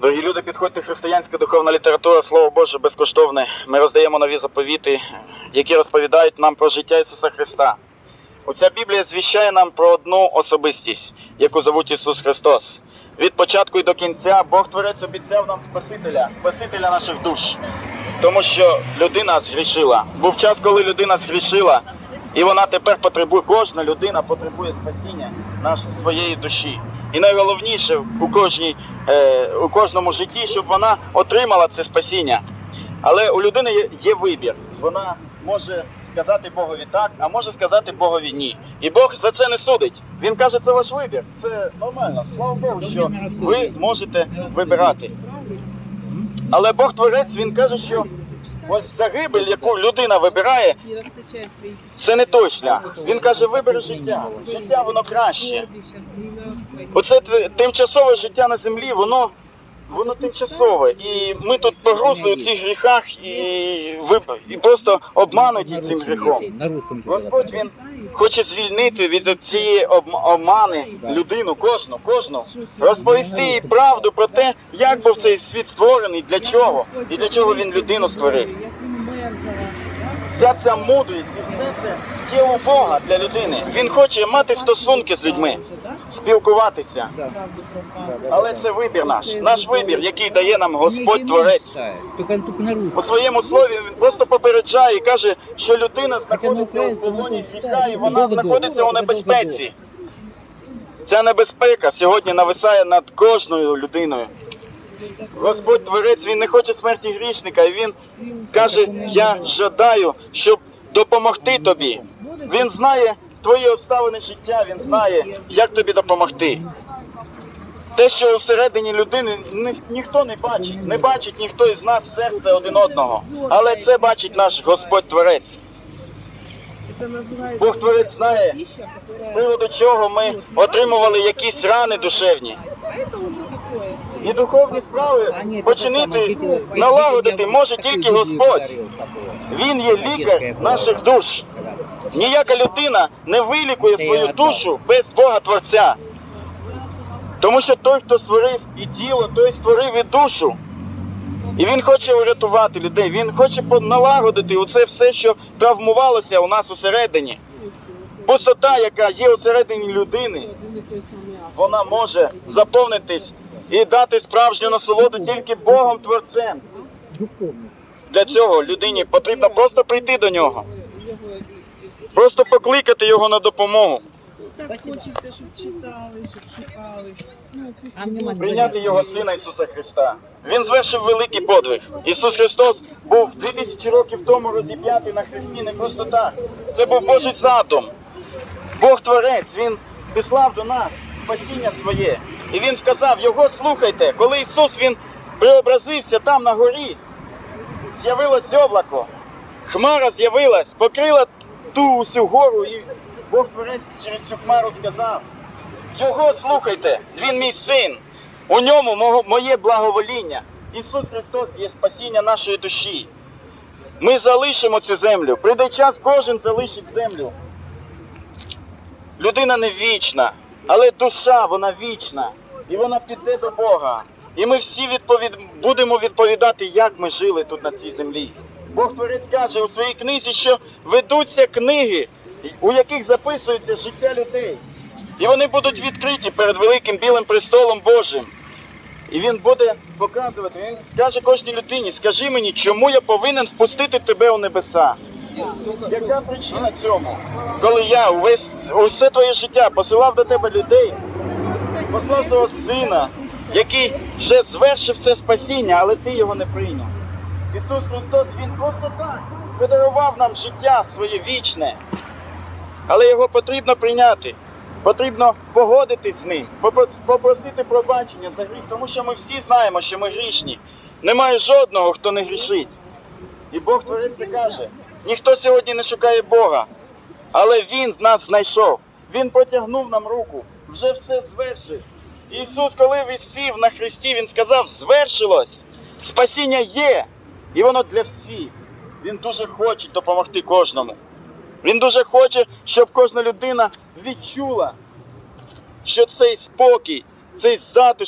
Дорогі люди, підходьте християнська духовна література, Слово Боже безкоштовне. Ми роздаємо нові заповіти, які розповідають нам про життя Ісуса Христа. Уся Біблія звіщає нам про одну особистість, яку зовуть Ісус Христос. Від початку і до кінця Бог Творець обіцяв нам Спасителя, Спасителя наших душ. Тому що людина згрішила. Був час, коли людина згрішила, і вона тепер потребує, кожна людина потребує спасіння нашої своєї душі. І найголовніше у кожній, е, у кожному житті, щоб вона отримала це спасіння. Але у людини є, є вибір. Вона може сказати Богові так, а може сказати Богові ні. І Бог за це не судить. Він каже, це ваш вибір. Це нормально. Слава Богу, що ви можете вибирати. Але Бог Творець, він каже, що ось загибель, яку людина вибирає, це не точно. Він каже, вибери життя. Життя воно краще. Оце тимчасове життя на землі, воно, воно тимчасове. І ми тут погрузли у цих гріхах і, і просто обмануті цим гріхом. Господь він хоче звільнити від цієї обм- обмани людину, кожну, кожну, розповісти їй правду про те, як був цей світ створений, для чого і для чого він людину створив. Вся ця мудрість і все це є у Бога для людини. Він хоче мати стосунки з людьми, спілкуватися. Але це вибір наш, наш вибір, який дає нам Господь Творець. У своєму слові він просто попереджає і каже, що людина знаходиться у полоні гріха і вона знаходиться у небезпеці. Ця небезпека сьогодні нависає над кожною людиною. Господь Творець він не хоче смерті грішника, і він каже: Я жадаю, щоб допомогти тобі. Він знає твої обставини життя, він знає, як тобі допомогти. Те, що усередині людини ні, ніхто не бачить, не бачить ніхто із нас серце один одного. Але це бачить наш Господь Творець. Бог Творець знає, з приводу чого ми отримували якісь рани душевні. І духовні справи починити налагодити може тільки Господь. Він є лікар наших душ. Ніяка людина не вилікує свою душу без Бога Творця. Тому що той, хто створив і тіло, той створив і душу. І він хоче урятувати людей, він хоче налагодити оце все, що травмувалося у нас усередині. Пустота, яка є усередині людини, вона може заповнитись і дати справжню насолоду тільки Богом Творцем. Для цього людині потрібно просто прийти до нього, просто покликати його на допомогу, Так хочеться, щоб читали, щоб шукали. Ну, прийняти його сина Ісуса Христа. Він звершив великий подвиг. Ісус Христос був 2000 років тому розіп'ятий на хресті не просто так. Це був Божий задум. Бог Творець, Він післав до нас спасіння своє. І Він сказав, його слухайте, коли Ісус Він преобразився там на горі, з'явилось облако, хмара з'явилась, покрила ту усю гору, і Бог Творець через цю хмару сказав. Його слухайте, він мій син. У ньому моє благовоління. Ісус Христос є спасіння нашої душі. Ми залишимо цю землю. Прийде час, кожен залишить землю. Людина не вічна, але душа вона вічна. І вона піде до Бога. І ми всі відповід... будемо відповідати, як ми жили тут на цій землі. Бог Творець каже у своїй книзі, що ведуться книги, у яких записується життя людей. І вони будуть відкриті перед великим білим престолом Божим. І він буде показувати, він скаже кожній людині, скажи мені, чому я повинен впустити тебе у небеса? Яка причина цьому? Коли я увесь усе твоє життя посилав до тебе людей, послав свого сина, який вже звершив це спасіння, але ти його не прийняв. Ісус Христос, Він просто так подарував нам життя своє вічне. Але його потрібно прийняти. Потрібно погодитись з ним, попросити пробачення за гріх, тому що ми всі знаємо, що ми грішні. Немає жодного, хто не грішить. І Бог Творець каже: ніхто сьогодні не шукає Бога, але Він нас знайшов. Він потягнув нам руку, вже все звершив. Ісус, коли висів на хресті, Він сказав: звершилось! Спасіння є, і воно для всіх. Він дуже хоче допомогти кожному. Він дуже хоче, щоб кожна людина відчула, що цей спокій, цей затишок.